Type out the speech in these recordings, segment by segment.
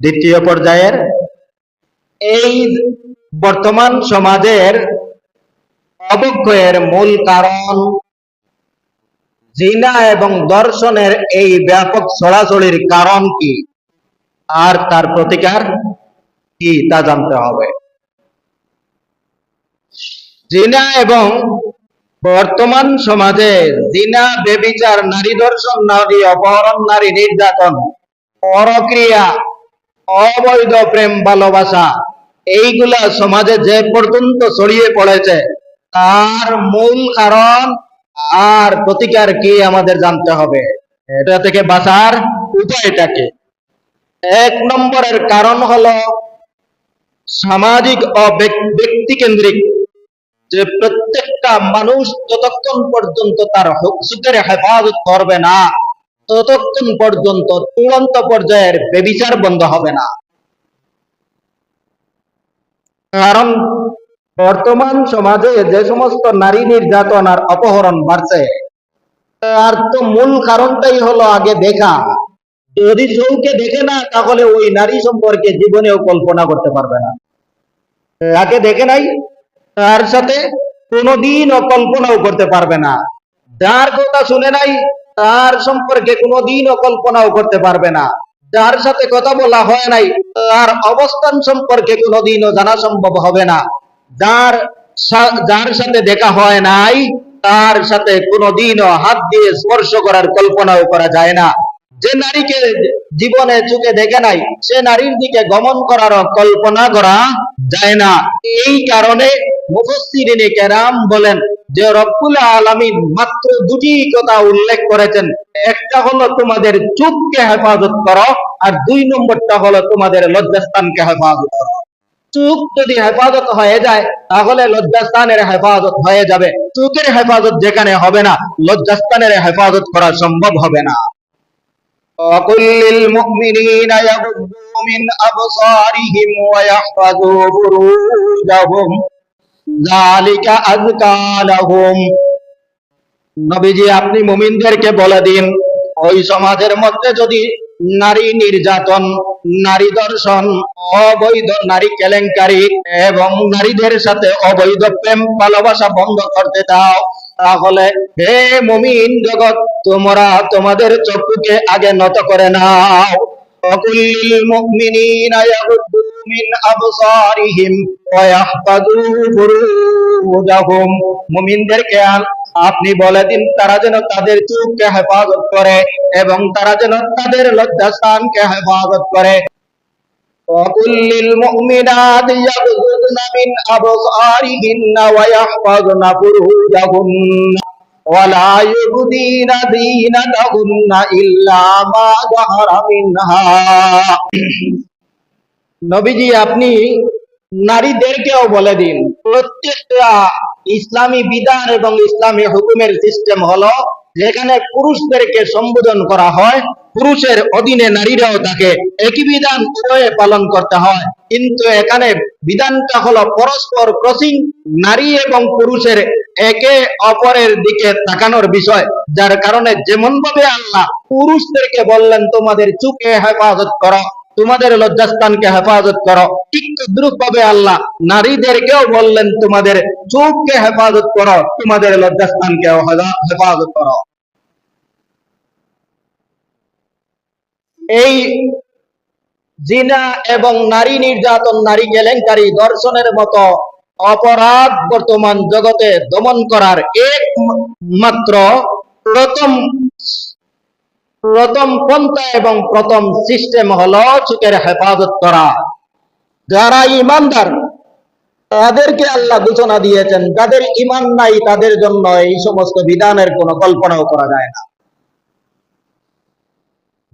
দ্বিতীয় পর্যায়ের এই বর্তমান সমাজের অবক্ষয়ের মূল কারণ জিনা এবং দর্শনের এই ব্যাপক ছড়াছড়ির কারণ কি? আর তার প্রতিকার কি তা জানতে হবে। জিনা এবং বর্তমান সমাজে জিনা, বেবিচার, নারী দর্শন, নারী অপহরণ, নারী নির্যাতন, পরক্রিয়া অবৈধ প্রেম ভালোবাসা। এইগুলা সমাজে যে পর্যন্ত ছড়িয়ে পড়েছে, তার মূল কারণ আর প্রতিকার কি আমাদের জানতে হবে? এটা থেকে বাঁচার উপায়টাকে এক নম্বরের কারণ হলো সামাজিক ও ব্যক্তি কেন্দ্রিক যে প্রত্যেকটা মানুষ যতক্ষণ পর্যন্ত তার হকুকের হেফাজত করবে না ততক্ষণ পর্যন্ত চূড়ান্ত পর্যায়ের বেবিচার বন্ধ হবে না। কারণ বর্তমান সমাজে যে সমস্ত নারী নির্যাতন আর অপহরণ বাড়ছে, তার তো মূল কারণটাই হলো আগে দেখা। যদি চৌকে দেখে না, তাহলে ওই নারী সম্পর্কে জীবনেও কল্পনা করতে পারবে না। আগে দেখে নাই, তার সাথে কোনোদিনও কল্পনাও করতে পারবে না। যার কথা শুনে নাই তার সম্পর্কে কোনোদিনও কল্পনাও করতে পারবে না। যার সাথে কথা বলা হয় নাই, তার অবস্থান সম্পর্কে কোনোদিনও জানা সম্ভব হবে না। যার যার সাথে দেখা হয় নাই, তার সাথে কোনোদিনও হাত দিয়ে স্পর্শ করার কল্পনাও করা যায় না। যে নারীকে জীবনে চোখে দেখে নাই, সে নারীর দিকে গমন করারও কল্পনা করা যায় না। এই কারণে কেরাম বলেন যে, রব্বুল আলামিন মাত্র দুটি কথা উল্লেখ করেছেন। একটা হলো, তোমাদের চোখকে হেফাজত করো, আর দুই নম্বরটা হলো, তোমাদের লজ্জাস্থানকে হেফাজত করো। চোখ যদি হেফাজত হয়ে যায়, তাহলে লজ্জাস্থানের হেফাজত হয়ে যাবে। চোখের হেফাজত যেখানে হবে না, লজ্জাস্থানের হেফাজত করা সম্ভব হবে না। وقل للمؤمنين يغضوا من أبصارهم ويحفظوا فروجهم ذلك أزكى لهم নবীজি আপনি মুমিনদেরকে বলে দিন ওই সমাজের মধ্যে যদি নারী নির্যাতন নারী দর্শন অবৈধ নারী কেলেঙ্কারি এবং নারীদের সাথে অবৈধ প্রেম ভালোবাসা বন্ধ করতে দাও তাহলে হে মুমিন জগৎ তোমরা তোমাদের চক্ষুকে আগে নত করে নাও وقل للمؤمنين يغضوا من أبصارهم ويحفظوا فروجهم মুমিনদেরকে আল- আপনি বলে দিন তারা যেন তাদের চোখকে হেফাজত করে এবং তারা যেন তাদের লজ্জাস্থানকে হেফাজত করে وقل للمؤمنات يغضضن من أبصارهن ويحفظن فروجهن ولا يبدين زينتهن إلا ما ظهر منها নবীজি আপনি নারীদেরকেও বলে দিন প্রত্যেকটা ইসলামী বিধান এবং ইসলামী হুকুমের সিস্টেম হলো যেখানে পুরুষদেরকে সম্বোধন করা হয়, পুরুষের অধীনে নারীরাও থাকে একই বিধান উভয়ে পালন করতে হয়। কিন্তু এখানে বিধানটা হলো পরস্পর ক্রসিং নারী এবং পুরুষের একে অপরের দিকে তাকানোর বিষয়। যার কারণে যেমন ভাবে আল্লাহ পুরুষদেরকে বললেন, তোমাদের চুকে হেফাজত করো। তোমাদের লজ্জাস্থানকে হেফাজত করো। ঠিক তদ্রুপ ভাবে আল্লাহ নারীদেরকেও বললেন, তোমাদের চোখকে হেফাজত করো, তোমাদের লজ্জাস্থানকে হেফাজত করো। এই জিনা এবং নারী নির্যাতন, নারী কেলেঙ্কারি দর্শনের মতো অপরাধ বর্তমান জগতে দমন করার একমাত্র প্রথম প্রথম পন্থা এবং প্রথম সিস্টেম হলো চোখের হেফাজত করা। যারা ইমানদার, তাদেরকে আল্লাহ ঘোষণা দিয়েছেন, যাদের ইমান নাই তাদের জন্য এই সমস্ত বিধানের কোনো কল্পনাও করা যায় না।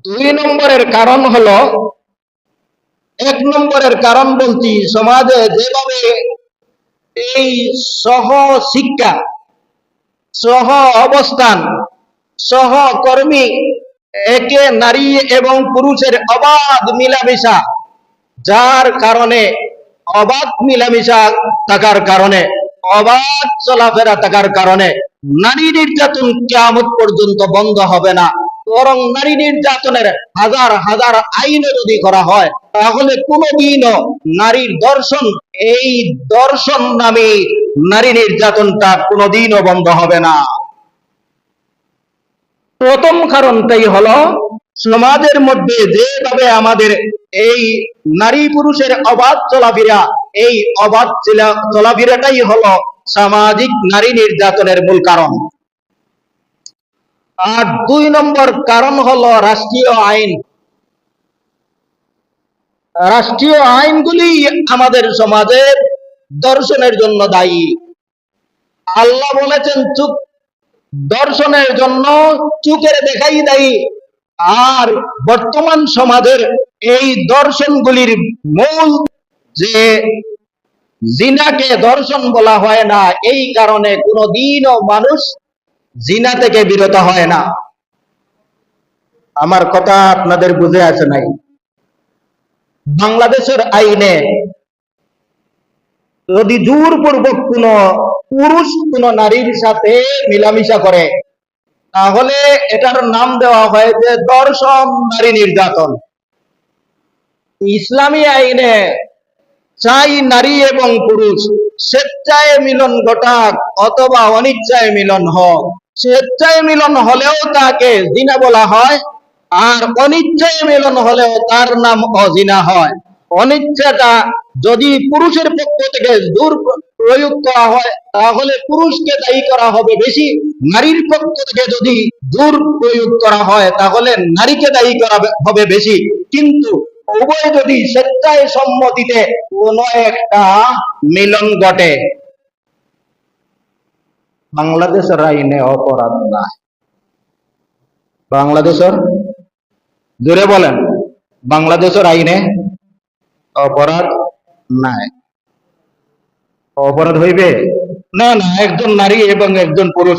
দুই নম্বরের কারণ হলো, এক নম্বরের কারণ বলছি, সমাজে যেভাবে এই সহ শিক্ষা, সহ অবস্থান সহকর্মী একে নারী এবং পুরুষের অবাধ মিলামিশা, যার কারণে অবাধ মিলামিশা থাকার কারণে, অবাধ চলাফেরা থাকার কারণে নারী নির্যাতন কেমন পর্যন্ত বন্ধ হবে না। বরং নারী নির্যাতনের হাজার হাজার আইনে যদি করা হয়, তাহলে কোনোদিনও নারীর দর্শন, এই দর্শন নামে নারী নির্যাতনটা কোনোদিনও বন্ধ হবে না। প্রথম কারণটাই হলো, সমাজের মধ্যে যেভাবে আমাদের এই নারী পুরুষের অবাধ চলাফেরা, এই অবাধ চলা- চলাফেরাটাই হলো সামাজিক নারী নির্যাতনের মূল কারণ। আর দুই নম্বর কারণ হলো রাষ্ট্রীয় আইন। রাষ্ট্রীয় আইনগুলি আমাদের সমাজের দর্শনের জন্য দায়ী। আল্লাহ বলেছেন, চুপ দর্শনের জন্য চুকের দেখাই দায়ী। আর বর্তমান সমাজের এই দর্শনগুলির মূল যে জিনাকে দর্শন বলা হয় না, এই কারণে কোনোদিনও মানুষ জিনা থেকে বিরত হয় না। আমার কথা আপনাদের বুঝে আছে নাই। বাংলাদেশের আইনে যদি জোরপূর্বক কোন পুরুষ কোন নারীর সাথে মিলামিশা করে। তাহলে এটার নাম দেওয়া হয়েছে দর্শন নারী নির্যাতন। ইসলামী আইনে চাই নারী এবং পুরুষ স্বেচ্ছায় মিলন ঘটাক অথবা অনিচ্ছায় মিলন হোক। স্বেচ্ছায় মিলন হলেও তাকে জিনা বলা হয় আর অনিচ্ছায় মিলন হলেও তার নাম অজিনা হয়। অনিচ্ছাটা যদি পুরুষের পক্ষ থেকে দূর প্রয়োগ করা হয়, তাহলে পুরুষকে দায়ী করা হবে বেশি। নারীর পক্ষ থেকে যদি দূর প্রয়োগ করা হয়, তাহলে নারীকে দায়ী করা হবে বেশি। কিন্তু উভয় যদি স্বেচ্ছায় সম্মতিতে কোন একটা মিলন ঘটে, বাংলাদেশের আইনে অপরাধ না বাংলাদেশের? জোরে বলেন, বাংলাদেশের আইনে অপরাধ নাই। অপরাধ হইবে? না না, একজন নারী এবং একজন পুরুষ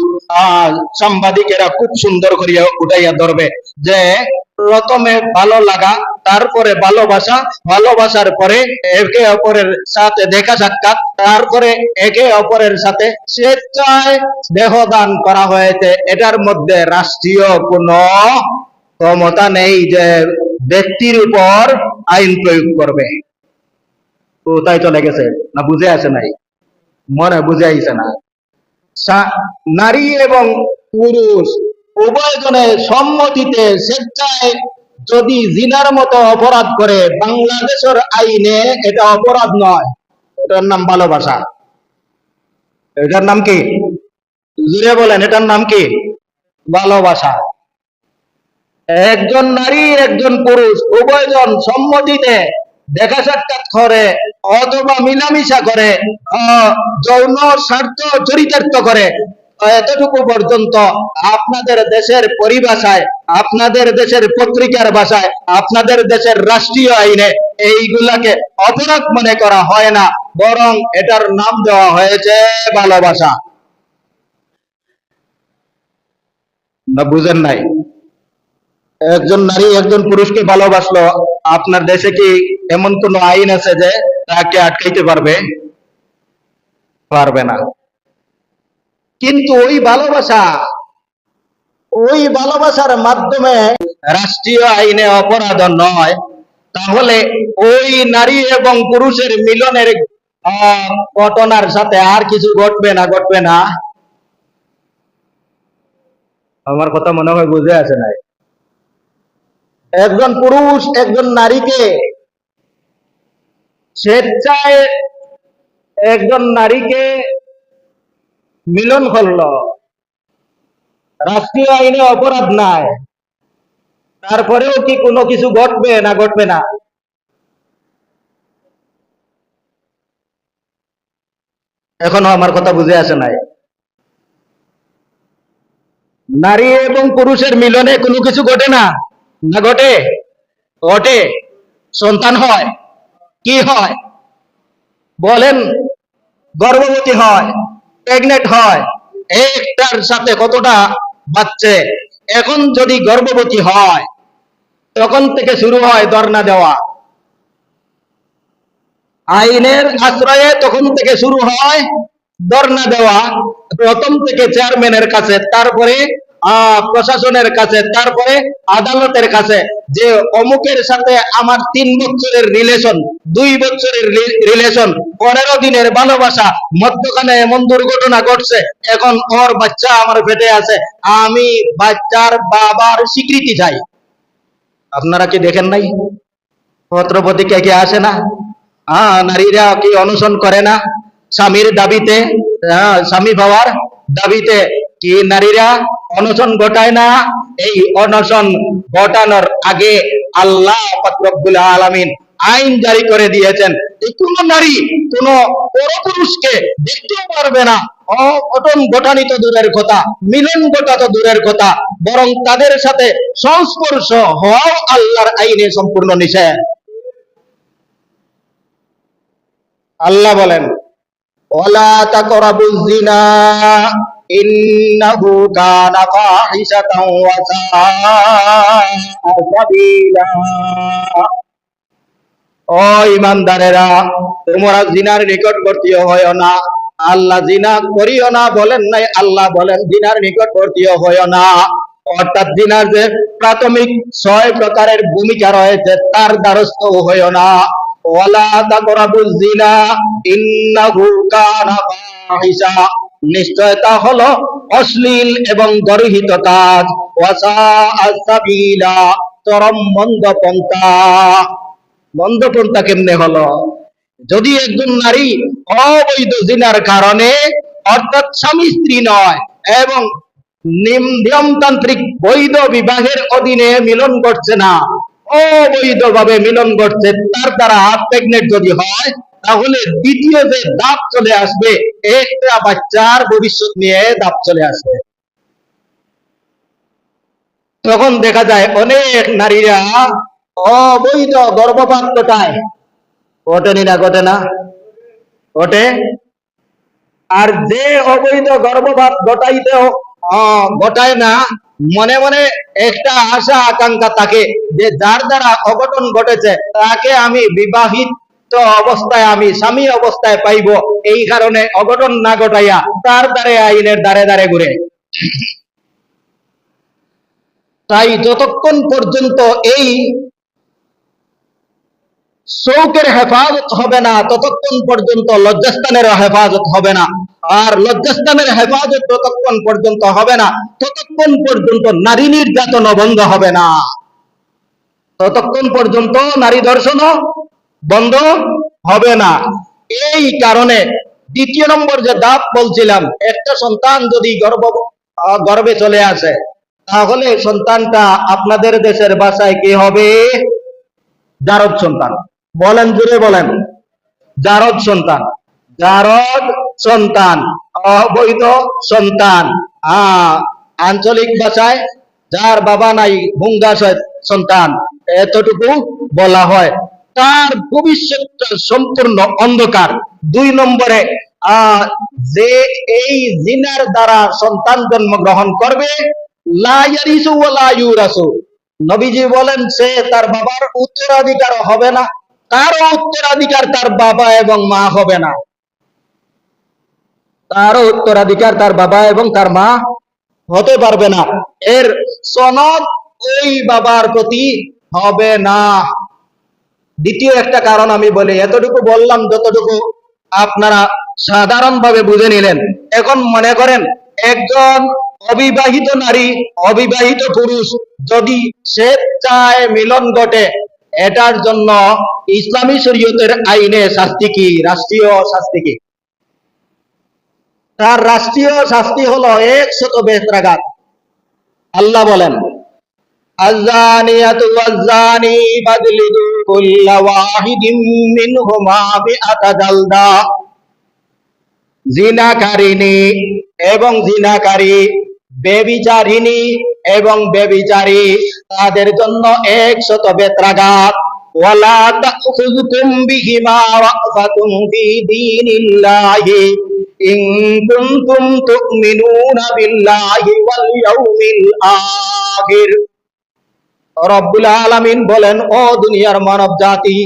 সাংবাদিকেরা খুব সুন্দর করিয়া উঠাইয়া ধরবে যে, প্রথমে ভালো লাগা, তারপরে ভালোবাসা, ভালোবাসার পরে একে অপরের সাথে দেখা সাক্ষাৎ, তারপরে একে অপরের সাথে স্বেচ্ছায় দেহদান করা হয়েছে। এটার মধ্যে রাষ্ট্রীয় কোনো ক্ষমতা নেই যে ব্যক্তির উপর আইন প্রয়োগ করবে। কোথায় চলে গেছে। না, বুঝে আসে নাই। মনে বুঝে আইছে না। নারী এবং পুরুষ উভয়জনে সম্মতিতে স্বেচ্ছায় যদি জিনার মতো অপরাধ করে, বাংলাদেশের আইনে এটা অপরাধ নয়। এটার নাম ভালোবাসা। এটার নাম কি? জুড়ে বলেন, এটার নাম কি? ভালোবাসা। একজন নারী, একজন পুরুষ উভয়জন সম্মতিতে দেখা সাক্ষাৎ করে, অথবা মিলামিশা করে যৌন স্বার্থ চরিতার্থ করে। এতটুকু পর্যন্ত আপনাদের দেশের পরিভাষায়, আপনাদের দেশের পত্রিকার ভাষায়, আপনাদের দেশের রাষ্ট্রীয় আইনে এইগুলাকে অপরাধ মনে করা হয় না, বরং এটার নাম দেওয়া হয়েছে ভালোবাসা। না, বুঝেন নাই? একজন নারী, একজন পুরুষকে ভালোবাসলো, আপনার দেশে কি এমন কোন আইন আছে যে তাকে আটকাইতে পারবে? পারবে না। কিন্তু ওই ভালোবাসা, ওই ভালোবাসার মাধ্যমে রাষ্ট্রীয় আইনে অপরাধ নয়, তাহলে ওই নারী এবং পুরুষের মিলনের ঘটনার সাথে আর কিছু ঘটবে না ঘটবে না? আমার কথা মনে হয় বুঝে আছে নাই। একজন পুরুষ, একজন নারীকে স্বেচ্ছায় একজন নারীকে মিলন করল। রাষ্ট্রীয় আইনে অপরাধ নাই। তারপরেও কি কোনো কিছু ঘটবে না ঘটবে না? এখনও আমার কথা বুঝে আসে নাই। নারী এবং পুরুষের মিলনে কোনো কিছু ঘটে না? না ঘটে? ঘটে। সন্তান হয়, কি হয়? বলেন, গর্ভবতী হয় প্রেগনেন্ট হয়, একটার সাথে কতটা বাচ্চে এখন যদি গর্ভবতী হয়, তখন থেকে শুরু হয় ধর্ণা দেওয়া। আইনের আশ্রয়ে তখন থেকে শুরু হয় ধর্ণা দেওয়া। প্রথম থেকে চেয়ারম্যানের কাছে, তারপরে প্রশাসনের কাছে, তারপরে আদালতের কাছে যে অমুকের সাথে আমার তিন বছরের রিলেশন দুই বছরের রিলেশন পনেরো দিনের ভালোবাসা, মধ্যখানে এমন দুর্ঘটনা ঘটছে, এখন ওর বাচ্চা আমার পেটে আছে, আমি বাচ্চার বাবার স্বীকৃতি চাই। আপনারা কি দেখেন নাই? পত্রপত্রিকা কি আসে না? হ্যাঁ নারীরা কি অনশন করে না? স্বামীর দাবিতে স্বামী পাওয়ার দাবিতে কি নারীরা অনশন ঘটায় না? এই অনশন ঘটানোর আগে আল্লাহ আলামিন আইন জারি করে দিয়েছেন। কোন নারী, কোন পরপুরুষকে দেখতেও পারবে না। অঘটন ঘটানি তো দূরের কথা, মিলন তো দূরের কথা, বরং তাদের সাথে সংস্পর্শ হওয়াও আল্লাহর আইনে সম্পূর্ণ নিষেধ। আল্লাহ বলেন তাকরাবুজ জিনা। কানা ফাহিশাতাও ওয়া সাআ সাবিলা ও ইমানদারেরা, তোমরা জিনার নিকটবর্তী হয় না। আল্লাহ জিনা করিও না বলেন নাই, আল্লাহ বলেন জিনার নিকটবর্তী হয় না। অর্থাৎ জিনার যে প্রাথমিক ছয় প্রকারের ভূমিকা রয়েছে, তার দ্বারস্থ হয় না। ওয়ালা তাকরাবুজ জিনা, ইন্নাহু কানা ফাহিশা। নিশ্চয়তা হলো অশ্লীল এবং গর্হিত কাজ ওয়াসা আসাবিলা চরম মন্দ পন্থা কেমনে হলো? যদি একজন নারী অবৈধ জিনার কারণে, অর্থাৎ স্বামী স্ত্রী নয় এবং নিয়মতান্ত্রিক বৈধ বিবাহের অধীনে মিলন করছে না অবৈধ ভাবে মিলন করছে তার দ্বারা প্রেগনেন্ট যদি হয় তাহলে দ্বিতীয় যে দাপ চলে আসবে, একটা বাচ্চার ভবিষ্যৎ নিয়ে দাপ চলে আসবে। তখন দেখা যায় অনেক নারীরা অবৈধ গর্ভপাত ঘটায় ঘটেনি না ঘটে না? ঘটে আর যে অবৈধ গর্ভপাত ঘটাইতেও ঘটায় না, মনে মনে একটা আশা আকাঙ্ক্ষা থাকে যে যার দ্বারা অঘটন ঘটেছে, তাকে আমি বিবাহিত অবস্থায় আমি স্বামী অবস্থায় পাইব, এই কারণে অঘটন না ঘটাইয়া তার দ্বারে আইনের দ্বারে দ্বারে ঘুরে। তাই যতক্ষণ পর্যন্ত এই চৌকের হেফাজত হবে না, ততক্ষণ পর্যন্ত লজ্জাস্থানের হেফাজত হবে না। আর লজ্জাস্থানের হেফাজত যতক্ষণ পর্যন্ত হবে না, ততক্ষণ পর্যন্ত নারী নির্যাতন বন্ধ হবে না। ততক্ষণ পর্যন্ত নারী ধর্ষণও বন্ধ, হবে না। এই কারণে দ্বিতীয় নম্বর যে দাপ বলছিলাম, একটা সন্তান যদি গর্ব গর্বে চলে আসে, তাহলে সন্তানটা আপনাদের দেশের ভাষায় কি হবে? জারদ সন্তান। বলেন জুড়ে বলেন। জারদ সন্তান। জারদ সন্তান, অবৈধ সন্তান। আঞ্চলিক ভাষায় যার বাবা নাই হুঙ্গা স- সন্তান। এতটুকু বলা হয়। তার ভবিষ্যৎ সম্পূর্ণ অন্ধকার। দুই নম্বরে যে এই জিনার দ্বারা সন্তান করবে ওয়া লা ইউরাসু। নবীজি বলেন, সে তার বাবার উত্তরাধিকার হবে না, কারও উত্তরাধিকার তার বাবা এবং মা হবে না। তারও উত্তরাধিকার তার বাবা এবং তার মা হতে পারবে না। এর সনদ ওই বাবার প্রতি হবে না। দ্বিতীয় একটা কারণ আমি বলি, এতটুকু বললাম যতটুকু আপনারা সাধারণভাবে বুঝে নিলেন। এখন মনে করেন, একজন অবিবাহিত নারী, অবিবাহিত পুরুষ যদি স্বেচ্ছায় মিলন ঘটে, এটার জন্য ইসলামী শরীয়তের আইনে শাস্তি কি? রাষ্ট্রীয় শাস্তি কি? তার রাষ্ট্রীয় শাস্তি হলো একশত বেত্রাঘাত আল্লাহ বলেন الزانية والزاني فاجلدوا كل واحد منهما مئة جلدة জিনাকারিনী এবং জিনাকারী বেবিচারিণী এবং বেবিচারী তাদের জন্য একশত বেত্রাঘাত ওয়ালা তাখুযুকুম বিহিমা রাফাতুম ফি দীনিল্লাহি ইন কুনতুম তুমিনুনা বিল্লাহি ওয়াল ইয়াউমিল আখির রব্বুল আলামিন বলেন, ও দুনিয়ার মানব জাতি,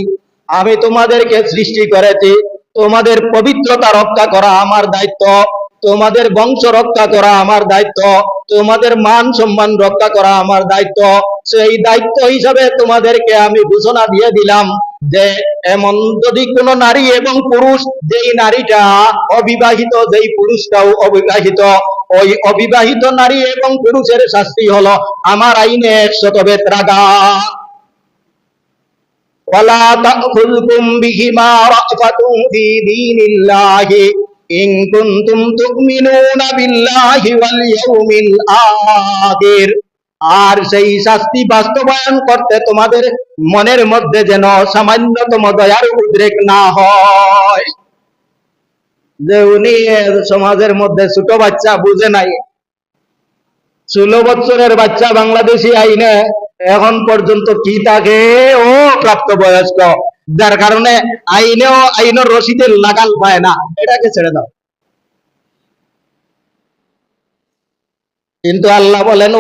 আমি তোমাদেরকে সৃষ্টি করেছি। তোমাদের পবিত্রতা রক্ষা করা আমার দায়িত্ব। তোমাদের বংশ রক্ষা করা আমার দায়িত্ব তোমাদের মান সম্মান রক্ষা করা আমার দায়িত্ব সেই দায়িত্ব হিসাবে তোমাদেরকে আমি ঘোষণা দিয়ে দিলাম যে এমন যদি কোনো নারী এবং পুরুষ যেই নারীটা অবিবাহিত যেই পুরুষটাও অবিবাহিত ওই অবিবাহিত নারী এবং পুরুষের শাস্তি হলো আমার আইনে একশত বেত্রাগা ولا تأخذكم بهما رأفة في دين الله إن كنتم تؤمنون بالله واليوم الآخر আর সেই শাস্তি বাস্তবায়ন করতে তোমাদের মনের মধ্যে যেন সামান্যতম দয়ার উদ্রেক না হয় যে উনি সমাজের মধ্যে ছোট বাচ্চা বুঝে নাই ষোলো বছরের বাচ্চা বাংলাদেশি আইনে এখন পর্যন্ত কি থাকে ও প্রাপ্তবয়স্ক যার কারণে আইনেও, আইনের রশিদের লাগাল পায় না। এটাকে ছেড়ে দাও। কিন্তু আল্লাহ বলেন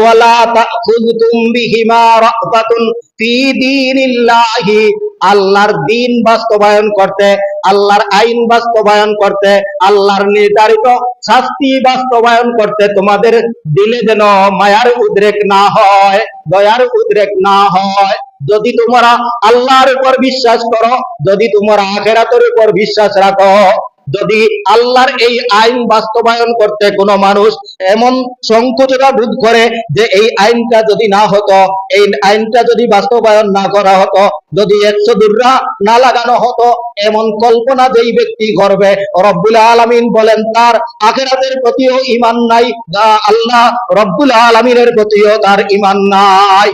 আল্লাহর দিন বাস্তবায়ন করতে, আল্লাহর আইন বাস্তবায়ন করতে, আল্লাহর নির্ধারিত শাস্তি বাস্তবায়ন করতে তোমাদের দিলে যেন মায়ার উদ্রেক না হয়, দয়ার উদ্রেক না হয়। যদি তোমরা আল্লাহর উপর বিশ্বাস করো, যদি তোমরা আখেরাতের উপর বিশ্বাস রাখো, যদি আল্লাহর এই আইন বাস্তবায়ন করতে কোনো মানুষ এমন সংকোচতা বোধ করে যে এই আইনটা যদি না হতো, এই আইনটা যদি বাস্তবায়ন না করা হতো, যদি একশো দুর্রা না লাগানো হতো, এমন কল্পনা যেই ব্যক্তি করবে, রব্বুল আলামিন বলেন, তার আখেরাতের প্রতিও ইমান নাই আল্লাহ রব্বুল আলামিনের প্রতিও তার ইমান নাই।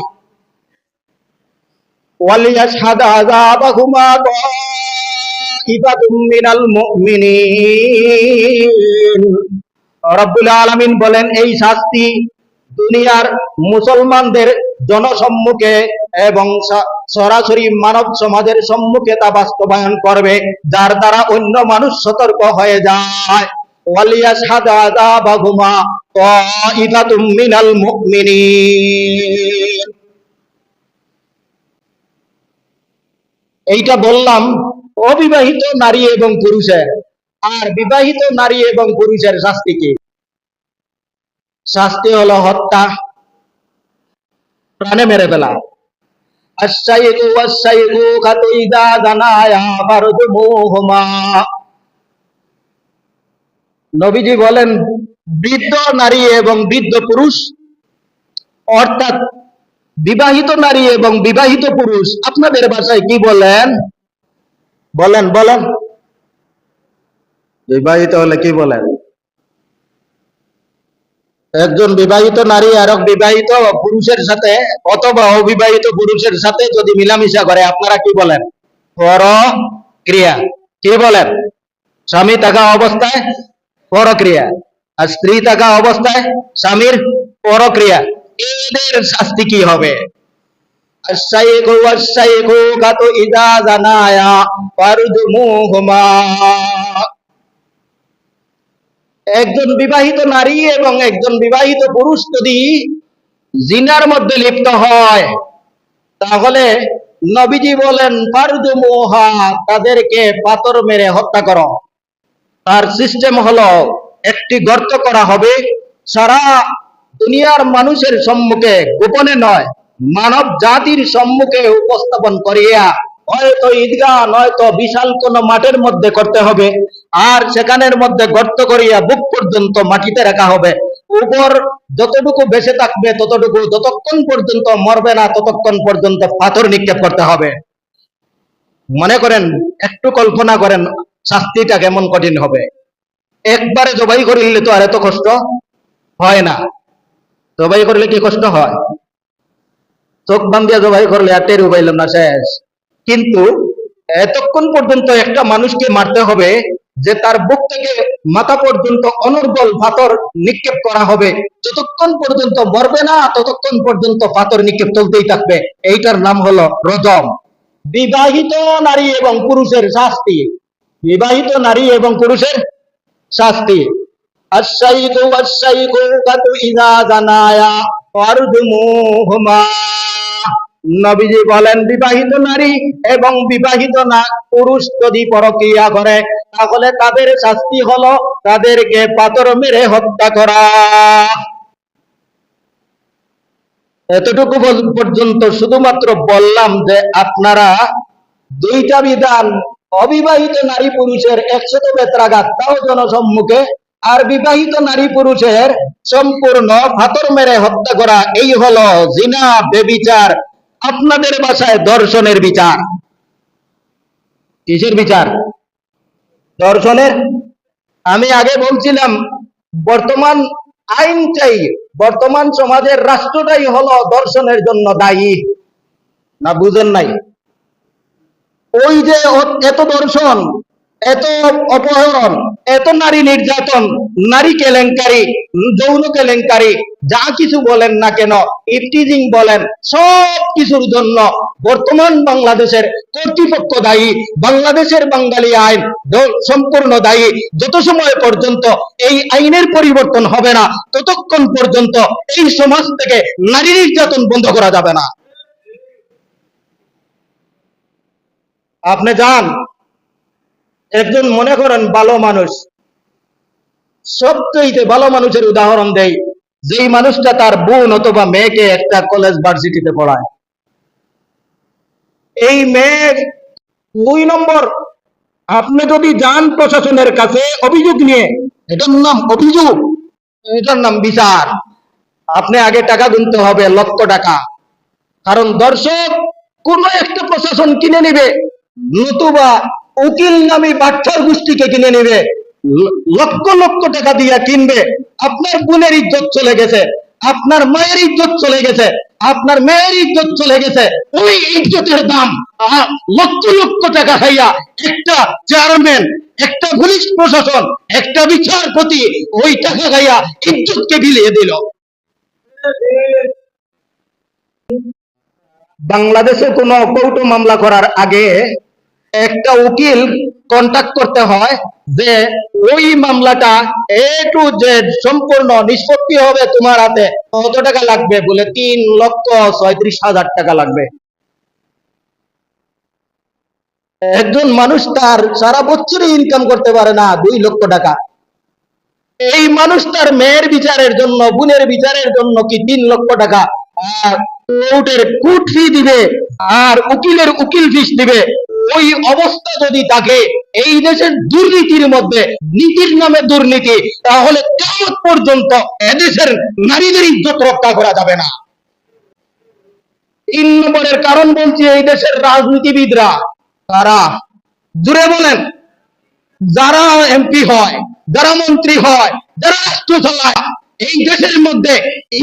وليشهد عذابهما طائفة من المؤمنين রব্বুল আলামিন বলেন এই শাস্তি দুনিয়ার মুসলমানদের জনসম্মুখে এবং স- সরাসরি মানব সমাজের সম্মুখে তা বাস্তবায়ন করবে যার দ্বারা অন্য মানুষ সতর্ক হয়ে যায় ওয়ালিয়াশহাদ আযাবাহুমা তাইফাতুম মিনাল মুমিনিন এইটা বললাম অবিবাহিত নারী এবং পুরুষের। আর বিবাহিত নারী এবং পুরুষের শাস্তি কি? শাস্তি হলো হত্যা। প্রাণে মেরে ফেলা। নবীজি বলেন, বৃদ্ধ নারী এবং বৃদ্ধ পুরুষ, অর্থাৎ বিবাহিত নারী এবং বিবাহিত পুরুষ আপনাদের ভাষায় কি বলেন? বলেন বলেন। বিবাহিত হলে কি বলেন? একজন বিবাহিত নারী আর বিবাহিত পুরুষের সাথে অথবা অবিবাহিত পুরুষের সাথে যদি মিলামিশা করে আপনারা কি বলেন? পর ক্রিয়া কি বলেন? স্বামী থাকা অবস্থায় পরক্রিয়া। আর স্ত্রী থাকা অবস্থায় স্বামীর পরক্রিয়া। এদের শাস্তি কি হবে? একজন বিবাহিত নারী এবং একজন বিবাহিত পুরুষ যদি জিনার মধ্যে লিপ্ত হয়, তাহলে নবীজি বলেন পারুদু মোহা তাদেরকে পাথর মেরে হত্যা কর। তার সিস্টেম হলো, একটি গর্ত করা হবে, সারা দুনিয়ার মানুষের সম্মুখে গোপনে নয়, মানব জাতির সম্মুখে উপস্থাপন করিয়া হয়তো ঈদগাহ, নয়তো বিশাল কোন মাঠের মধ্যে করতে হবে, আর সেখানের মধ্যে গর্ত করিয়া বুক পর্যন্ত মাটিতে রাখা হবে। উপর যতটুকু বেঁচে থাকবে, ততটুকু যতক্ষণ পর্যন্ত মরবে না, ততক্ষণ পর্যন্ত পাথর নিক্ষেপ করতে হবে। মনে করেন, একটু কল্পনা করেন, শাস্তিটা কেমন কঠিন হবে। একবারে জবাই করিলে তো আর এত কষ্ট হয় না। জবাই করলে কি কষ্ট হয়? চোখ বান্ধিয়া জবাই করলে আর টের পাইলাম না, শেষ। কিন্তু এতক্ষণ পর্যন্ত একটা মানুষকে মারতে হবে যে তার বুক থেকে মাথা পর্যন্ত অনর্গল পাথর নিক্ষেপ করা হবে। যতক্ষণ পর্যন্ত মরবে না, ততক্ষণ পর্যন্ত পাথর নিক্ষেপ চলতেই থাকবে। এইটার নাম হলো রজম। বিবাহিত নারী এবং পুরুষের শাস্তি। বিবাহিত নারী এবং পুরুষের শাস্তি। الشيخ والشيخوخة إذا زنايا فارجموهما নবীজি বলেন বিবাহিত নারী এবং বিবাহিত না পুরুষ যদি পরক্রিয়া করে তাহলে তাদের শাস্তি হলো তাদেরকে পাথর মেরে হত্যা করা এতটুকু পর- পর্যন্ত শুধুমাত্র বললাম যে আপনারা দুইটা বিধান অবিবাহিত নারী পুরুষের একশত বেত্রাঘাত তাও জনসম্মুখে আর বিবাহিত নারী পুরুষের সম্পূর্ণ ফাতর মেরে হত্যা করা, এই হলো জিনা, বেবিচার, আপনাদের বাসায় দর্শনের বিচার। কিসের বিচার? দর্শনের? আমি আগে বলছিলাম, বর্তমান আইন চাই, বর্তমান সমাজের রাষ্ট্রটাই হলো দর্শনের জন্য দায়ী। না, বুঝেন নাই? ওই যে এত দর্শন এত অপহরণ, এত নারী নির্যাতন, নারী কেলেঙ্কারি, যৌন কেলেঙ্কারি, যা কিছু বলেন না কেন ইফটিজিং বলেন, সব কিছুর জন্য বর্তমান বাংলাদেশের কর্তৃপক্ষ দায়ী, বাংলাদেশের বাঙালি আইন সম্পূর্ণ দায়ী। যত সময় পর্যন্ত এই আইনের পরিবর্তন হবে না, ততক্ষণ পর্যন্ত এই সমাজ থেকে নারী নির্যাতন বন্ধ করা যাবে না। আপনি যান একজন মনে করেন ভালো মানুষ, সবচেয়ে ভালো মানুষের উদাহরণ দেই, যেই মানুষটা তার বোন অথবা মেয়েকে একটা কলেজ ভার্সিটিতে পড়ায়। এই মেয়ে দুই নম্বর, আপনি যদি যান প্রশাসনের কাছে অভিযোগ নিয়ে, এটার নাম অভিযোগ, এটার নাম বিচার। আপনি আগে টাকা গুনতে হবে, লক্ষ টাকা। কারণ দর্শক, কোন একটা প্রশাসন কিনে নেবে, নতুবা উকিল নামী বাচ্চার গোষ্ঠীকে কিনে নেবে লক্ষ লক্ষ টাকা দিয়ে কিনবে, আপনার বোনের ইজ্জত চলে গেছে, আপনার মায়ের ইজ্জত চলে গেছে, আপনার মেয়ের ইজ্জত চলে গেছে, ওই ইজ্জতের দাম লক্ষ লক্ষ টাকা খাইয়া একটা চেয়ারম্যান একটা পুলিশ প্রশাসন, একটা বিচারপতি ওই টাকা খাইয়া ইজ্জতকে বিলিয়ে দিল। বাংলাদেশে কোনো কৌটো মামলা করার আগে একটা উকিল কন্টাক্ট করতে হয় যে ওই মামলাটা এ টু জেড সম্পূর্ণ নিষ্পত্তি হবে তোমার হাতে। কত টাকা লাগবে? বলে তিন লক্ষ ছয়ত্রিশ হাজার টাকা লাগবে। একজন মানুষ তার সারা বছরই ইনকাম করতে পারে না, দুই লক্ষ টাকা। এই মানুষ তার মেয়ের বিচারের জন্য, বোনের বিচারের জন্য কি তিন লক্ষ টাকা? আর কোর্টের কোর্ট ফি দিবে, আর উকিলের উকিল ফিস দিবে। ওই অবস্থা যদি থাকে, এই দেশের দুর্নীতির মধ্যে নীতির নামে দুর্নীতি, তাহলে কেমন পর্যন্ত এদেশের নারীদের ইজ্জত রক্ষা করা যাবে না? তিন নম্বরের কারণ বলছি এই দেশের রাজনীতিবিদরা। তারা জুড়ে বলেন, যারা এমপি হয়, যারা মন্ত্রী হয়, যারা রাষ্ট্র চালায়, এই দেশের মধ্যে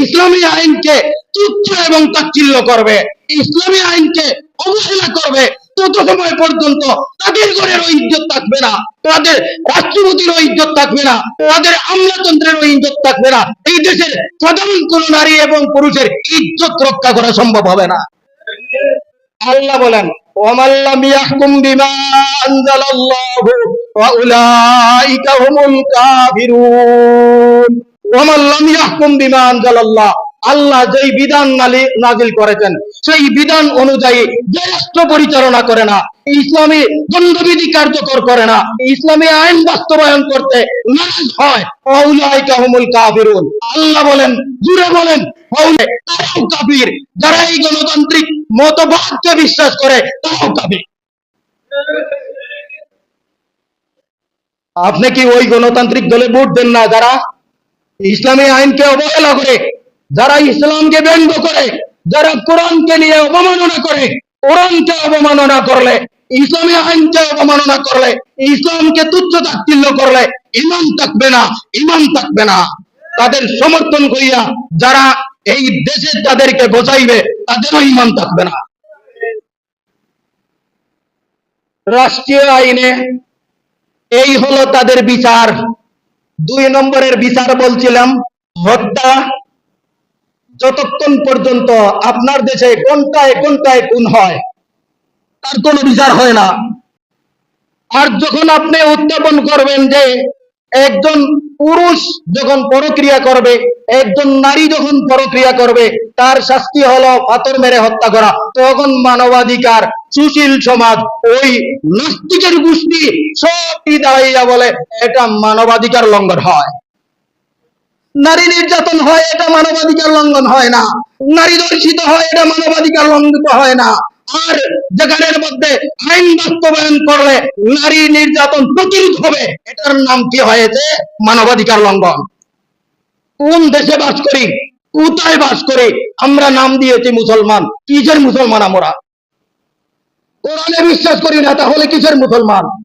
ইসলামী আইনকে তুচ্ছ এবং তাচ্ছিল্য করবে, ইসলামী আইনকে অবহেলা করবে তত সময় পর্যন্ত তাদের ঘরের ইজ্জত থাকবে না তাদের রাষ্ট্রপতির ইজ্জত থাকবে না তাদের আমলাতন্ত্রের ইজ্জত থাকবে না, এই দেশের সাধারণ কোন নারী এবং পুরুষের ইজ্জত রক্ষা করা সম্ভব হবে না। আল্লাহ বলেন, ওমান লাম ইয়াহকুম আল্লাহ যেই বিধান নাজিল করেছেন, সেই বিধান অনুযায়ী যে রাষ্ট্র পরিচালনা করে না, ইসলামী দণ্ডবিধি কার্যকর করে না, ইসলামী আইন বাস্তবায়ন করতে নারাজ হয় অউলাইকা হুমুল কাফিরুন। আল্লাহ বলেন, জুড়ে বলেন তারাও কাফির, যারা এই গণতান্ত্রিক মতবাদকে বিশ্বাস করে, তারাও কাফির। আপনি কি ওই গণতান্ত্রিক দলে ভোট দেন না যারা ইসলামী আইনকে অবহেলা করে যারা ইসলামকে ব্যঙ্গ করে, যারা কোরআনকে নিয়ে অবমাননা করে, কোরআনকে অবমাননা করলে, ইসলামী আইনকে অবমাননা করলে, ইসলামকে তুচ্ছ তাচ্ছিল্য করলে ইমান থাকবে না ইমান থাকবে না। তাদের সমর্থন করিয়া যারা এই দেশে তাদেরকে বোঝাইবে, তাদেরও ইমান থাকবে না। রাষ্ট্রীয় আইনে এই হলো তাদের বিচার। দুই নম্বরের বিচার বলছিলাম, হত্যা যতক্ষণ পর্যন্ত আপনার দেশে ঘন্টায় ঘন্টায় খুন হয়, তার কোনো বিচার হয় না। আর যখন আপনি উত্থাপন করবেন যে একজন পুরুষ যখন পরক্রিয়া করবে, একজন নারী যখন পরক্রিয়া করবে, তার শাস্তি হলো পাথর মেরে হত্যা করা। তখন মানবাধিকার, সুশীল সমাজ, ওই নাস্তিকের গোষ্ঠী সবই দাঁড়াইয়া বলে, এটা মানবাধিকার লঙ্ঘন হয়। নারী নির্যাতন হয়, এটা মানবাধিকার লঙ্ঘন হয় না। নারী দর্শিত হয়, এটা মানবাধিকার লঙ্ঘিত হয় না। আর যেখানের মধ্যে আইন বাস্তবায়ন করলে নারী নির্যাতন প্রতিরোধ হবে। এটার নাম কি হয়েছে? মানবাধিকার লঙ্ঘন। কোন দেশে বাস করি? কোথায় বাস করি? আমরা নাম দিয়েছি মুসলমান। কিসের মুসলমান আমরা? কোরআনে বিশ্বাস করি না, তাহলে কিসের মুসলমান?